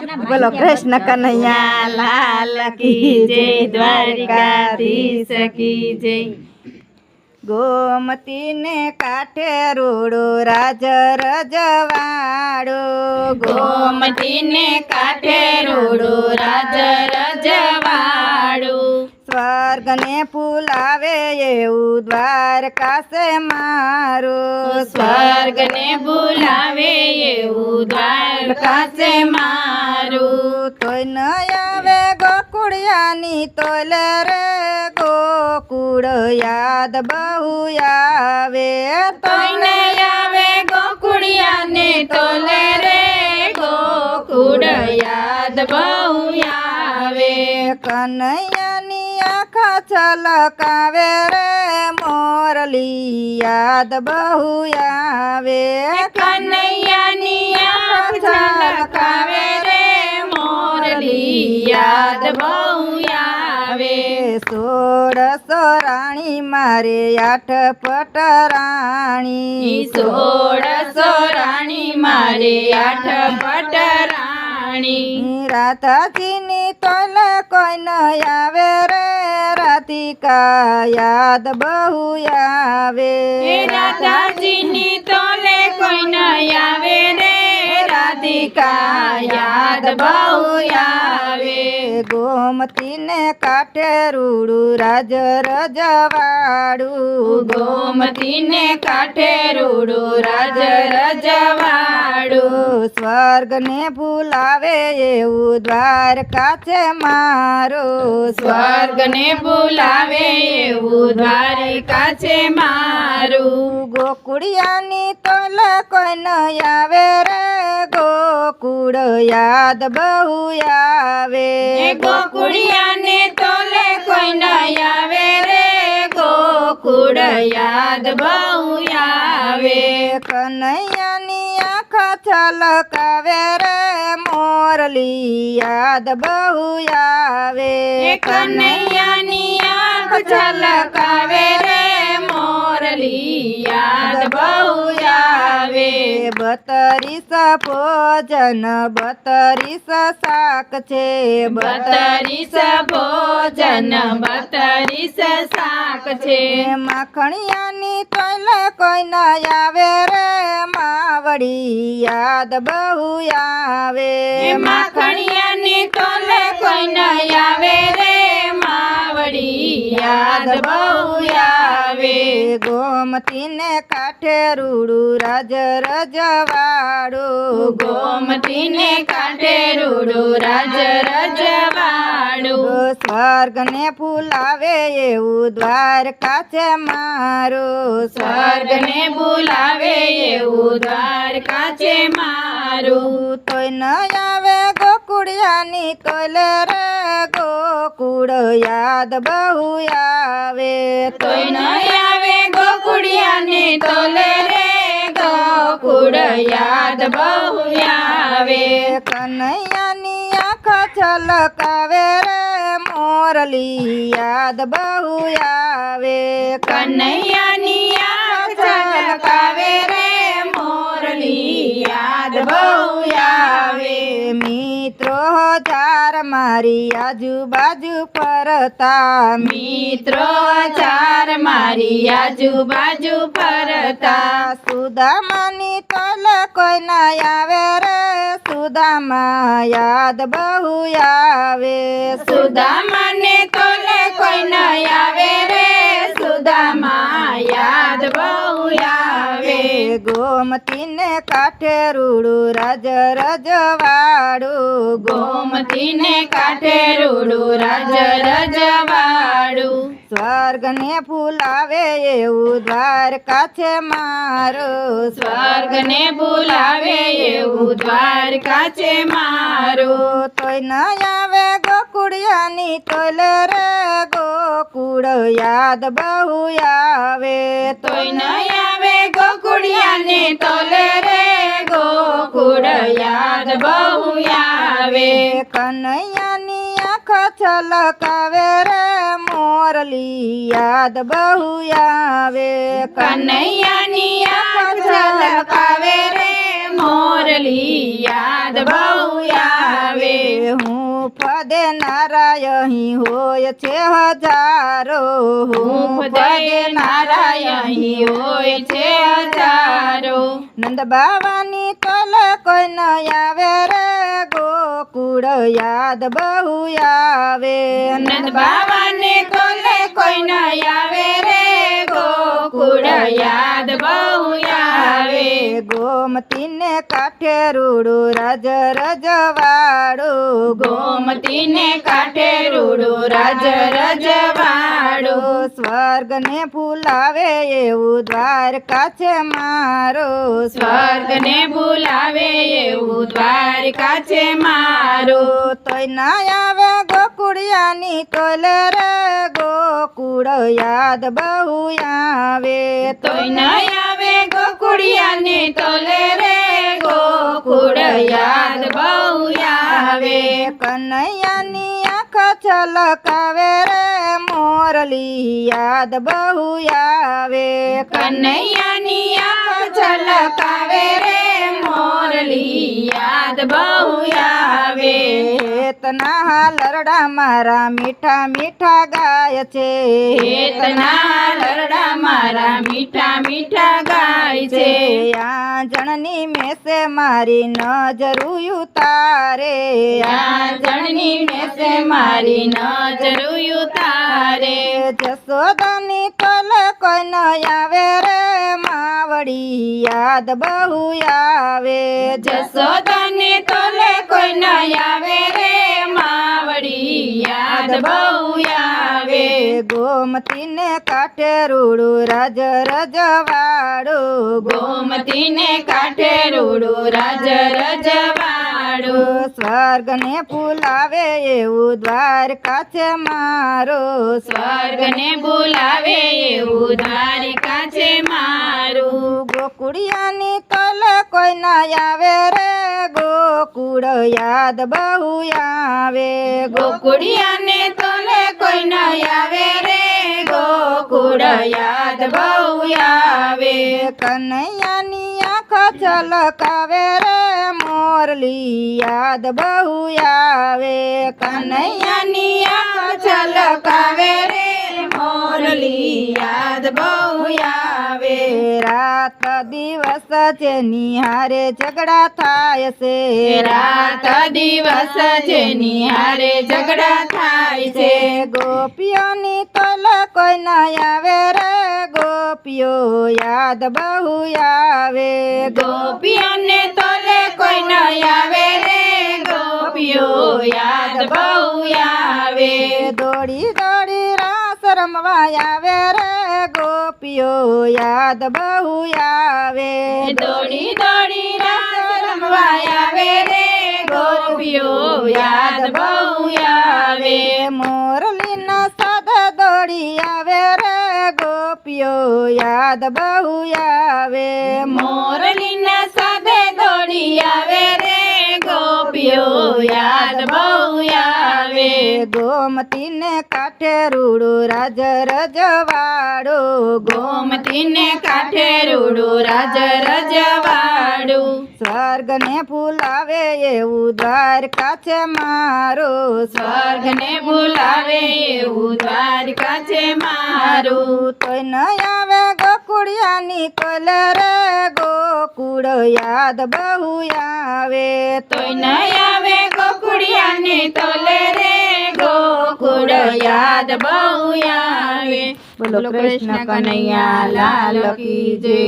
બોલો કૃષ્ણ કનૈયા લાલ કી જય દ્વારિકાધીશ કી જય. ગોમતી ને કાંઠે રૂડો રાજ રજવાડો. ગોમતી ને કાંઠે રૂડો રાજ સ્વર્ગ ને ફૂલાવે એવું દ્વારકા છે મારું. સ્વર્ગને ને બોલાવે એવું દ્વારકા છે મારું. તોય ન આવે ગોકુળિયાની તોલ રે ગોકુળ યાદ બહુ આવે. તોયને આવે ગોકુળિયાને તોલ રે ગોકુળ યાદ બહુ આવે. કનૈયાની આખા છલકાવે રે મોરલી યાદ બહુ આવે. કનૈયાની છલકાવે રે મોરલી યાદ બહુ આવે. સોળસો રાણી મારે આઠ પટ રાણી. સોળસો રાણી મારે આઠ પટ રાણી. રાધાજીની તોલે કોઈ ન આવે રે રાધિકા યાદ બહુ આવે. રાધાજીની તોલે કોઈ ન આવે રે રાધિકા યાદ બહુ આવે. ગોમતી ને કાંઠે રૂડું રાજ રજવાડું. ગોમતી ને કાંઠે રૂડું રાજ રજવાડું. સ્વર્ગ ને ભૂલાવે એવું દ્વારકા છે મારો. સ્વર્ગ ને બોલાવે એવું દ્વારકા છે મારું. ગોકુળિયાની તોલ કોઈ ન આવે રે. ગોકુળ યાદ બહુ આવે. ગોકુળિયાને તોલે કોઈ ન આવે રે. ગોકુળ યાદ બહુ આવે. કનૈયાની આંખ છલકાવે રે મોરલી યાદ બહુ આવે. કનૈયાની આંખ ઝલકાવે રે મોરલી યાદ બહુ આવે. બતરીસ ભોજન બતરીસ શાક છે. બતરીસ ભોજન બતરીસ શાક છે. માખણિયાની તોલે કોઈ ન આવે રે, માવડી યાદ બહુ આવે. માખણિયાની તોલે કોઈ ન આવે રે, માવડી યાદ બહુ આવે ગોમતી ને કાંઠે રૂડું રાજ રજવાડું. ગોમતી ને કાંઠે રૂડું રાજ રજવાડું. સ્વર્ગ ને ફૂલાવે એવું દ્વારકા છે મારું. સ્વર્ગ ને બોલાવે એવું દ્વારકા છે મારું. તોય ન આવે ગોકુડિયાની તોલે રે ગોકુળ યાદ બહુ આવે તો આવે ગોકુળિયાને તોલે રે ગોકુળ યાદ બહુ આવે. કનૈયાની આંખ છલકાવે રે, મોરલી યાદ બહુ આવે. કનૈયાની આંખ છલકાવે રે, મોરલી યાદ બહુ આવે મિત્રો હજાર મારી આજુબાજુ ફરતા મિત્રો ચાર મારી આજુબાજુ ફરતા સુદામાની તલ કોઈ ના આવે રે? સુદામા યાદ બહુ આવે. સુદામાને તોલે કોઈ ના આવે રે? સુદામા યાદ બહુ આવે ગોમતી ને કાંઠે રૂડું રજ રજવાડું. ગોમતી ને કાંઠે રૂડું રજ રજવાડું. સ્વર્ગ ને ફૂલાવે એવું દ્વારકા છે મારું. સ્વર્ગ ને બોલાવે એવું દ્વારકા છે મારું. તોય ન આવે ગોકુડિયાની તોલે રે ગોકુળ યાદ બહુ આવે તોય ન આવે ગોકુળિયાને તોલે રે ગોકુળ યાદ બહુ આવે. કનૈયાની આંખ છલકાવે રે મોરલી યાદ બહુ આવે. કનૈયાની આંખ છલકાવે રે મોરલી યાદ બહુ આવે. હું પદે નારાયણ હોય છે હજારો. હું પદે નારાયણ હોય છે હજારો. નંદ બાવાની તોલ કોઈ ન આવે રે. ગોકુળ યાદ બહુ આવે. નંદ બાવાની કોલે કોઈ ન આવે રે. યાદ બહુ આવે. ગોમતીને કાંઠે રૂડું રાજ રજવાડું. ગોમતીને કાંઠે રૂડું રાજ રજવાડું. સ્વર્ગને ફૂલાવે એવું દ્વારકા છે મારો. સ્વર્ગને બોલાવે એવું દ્વારકા છે મારું. તોય ના આવે ગોકુળિયાની તોલ રે ગોકુળ યાદ બહુ આવે તો આવે ગોકુળિયાને તોલ રે ગોકુળ યાદ બહુ આવે. કનૈયાની આંખ છલકાવે રે મોરલી યાદ બહુ આવે. કનૈયાની આંખ છલકાવે રે મોરલી યાદ બહુ આવે. તના લરડા મારા મીઠા મીઠા ગાય છે. હેતના લરડા મારા મીઠા મીઠા ગાય છે. જણની મેસે મારી નજરું ઉતારે જણની મેસે મારી નજર તારે. જસોદાની તોલ કોઈ ન આવે રે માવડી યાદ બહુ આવે. જસોદાને તોલે કોઈ ન આવે રે માવડી યાદ બહુ આવે. ગોમતીને કાંઠે રૂડું રાજ રજવાડું. ગોમતીને કાંઠે રૂડું રાજ રજવાડું. સ્વર્ગને ફૂલાવે એવું દ્વારકા છે મારો. સ્વર્ગને બોલાવે એવું દ્વારકા છે મારું. ગોકુડિયાની તલ કોઈ ના આવે રે ગોકુળ યાદ બહુ આવે. ગોકુળિયાને તોલે કોઈ ના આવે રે ગોકુળ યાદ બહુ આવે. કનૈયાની આંખ છલકાવે રે મોરલી યાદ બહુ આવે. કનૈયાની આંખ છલકાવે રે મોરલી યાદ બહુ આવે. રાત દિવસ છે નિહારે ઝઘડા થાય છે. રાત દિવસ છે નિહારે ઝઘડા થાય છે. ગોપીઓની તલ કોઈ ના આવે રે. ગોપીઓ યાદ બહુ આવે. ગોપીઓને તોલે કોઈ ન આવે રે. ગોપીઓ યાદ બહુ આવે. દોડી રમવા આવે રે ગોપીઓ યાદ બહુ આવે. દોડી દોડી રાસ રમવા આવે રે ગોપીઓ યાદ બહુ આવે. મોરલીના સાદ દોડી આવે રે ગોપીઓ યાદ બહુ આવે. મોરલીના સાથે દોડી આવે રે ગોપીઓ યાદ બહુ આવે. ગોમતીને કાંઠે રૂડો રાજ રજવાડો. ગોમતીને કાંઠે રૂડો રાજ રજવાડું. સ્વર્ગને ફૂલાવે એવું દ્વારકા છે મારો. સ્વર્ગને બોલાવે એવું દ્વારકા છે મારું. તો ન આવે ગોકુળિયાની કલર ગોકુળ યાદ બહુ આવે. તોય નહીં આવે ગોકુળિયાને તોલે રે ગોકુળ યાદ બહુ આવે. બોલો કૃષ્ણ કનૈયા લાલ કી જય